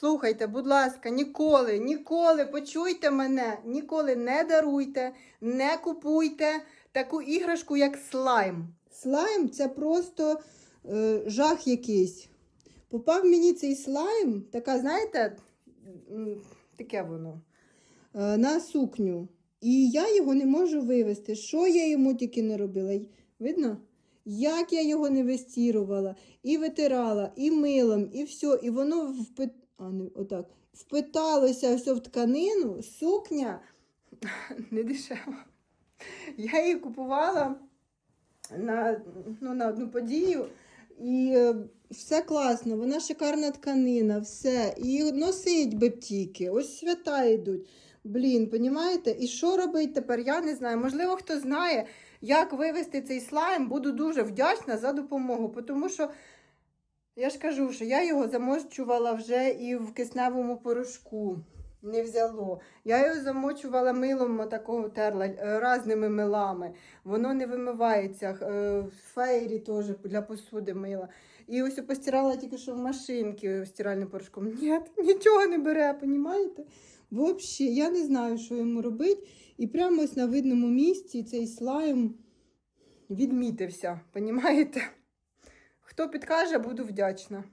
Слухайте, будь ласка, ніколи, ніколи почуйте мене, ніколи не даруйте, не купуйте таку іграшку, як слайм. Слайм це просто е, жах якийсь. Попав мені цей слайм, така, знаєте, таке воно, е, на сукню. І я його не можу вивести. Що я йому тільки не робила? Видно? Як я його не вистірувала, і витирала, і милом, і все. І воно впит... а, не, отак, впиталося все в тканину, сукня не дешева. Я її купувала на, ну, на одну подію. І е, все класно, вона шикарна тканина, все. І носить би тільки. Ось свята йдуть. Блін, понімаєте? І що робить тепер? Я не знаю. Можливо, хто знає, як вивести цей слайм. Буду дуже вдячна за допомогу. Тому що я ж кажу, що я його замочувала вже і в кисневому порошку. Не взяло. Я його замочувала милом такого терла е, разними милами. Воно не вимивається. Е, Фейрі теж для посуди мила. І ось постирала тільки що в машинці стиральним порошком. Ні, нічого не бере, понімаєте? Взагалі, я не знаю, що йому робити. І прямо ось на видному місці цей слайм відмітився. Понімаєте? Хто підкаже, буду вдячна.